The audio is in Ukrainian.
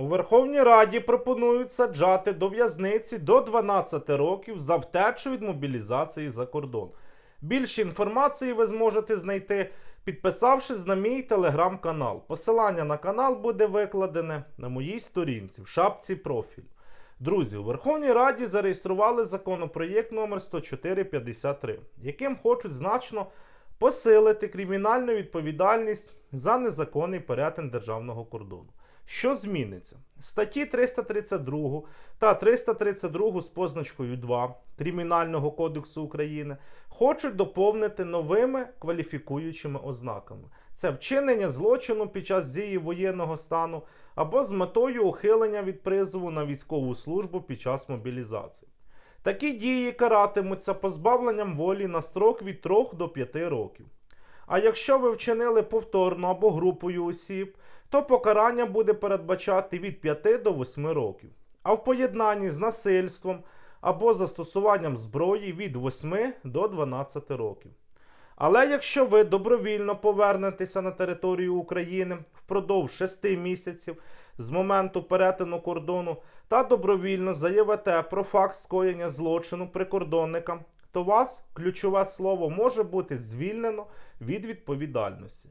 У Верховній Раді пропонують саджати до в'язниці до 12 років за втечу від мобілізації за кордон. Більше інформації ви зможете знайти, підписавшись на мій телеграм-канал. Посилання на канал буде викладене на моїй сторінці в шапці профіль. Друзі, у Верховній Раді зареєстрували законопроєкт номер 10453, яким хочуть значно посилити кримінальну відповідальність за незаконний перетин державного кордону. Що зміниться? Статті 332 та 332 з позначкою 2 Кримінального кодексу України хочуть доповнити новими кваліфікуючими ознаками. Це вчинення злочину під час дії воєнного стану або з метою ухилення від призову на військову службу під час мобілізації. Такі дії каратимуться позбавленням волі на строк від 3 до 5 років. А якщо ви вчинили повторно або групою осіб, то покарання буде передбачати від 5 до 8 років. А в поєднанні з насильством або застосуванням зброї від 8 до 12 років. Але якщо ви добровільно повернетеся на територію України впродовж 6 місяців з моменту перетину кордону та добровільно заявите про факт скоєння злочину прикордонникам, то вас ключове слово може бути звільнено від відповідальності.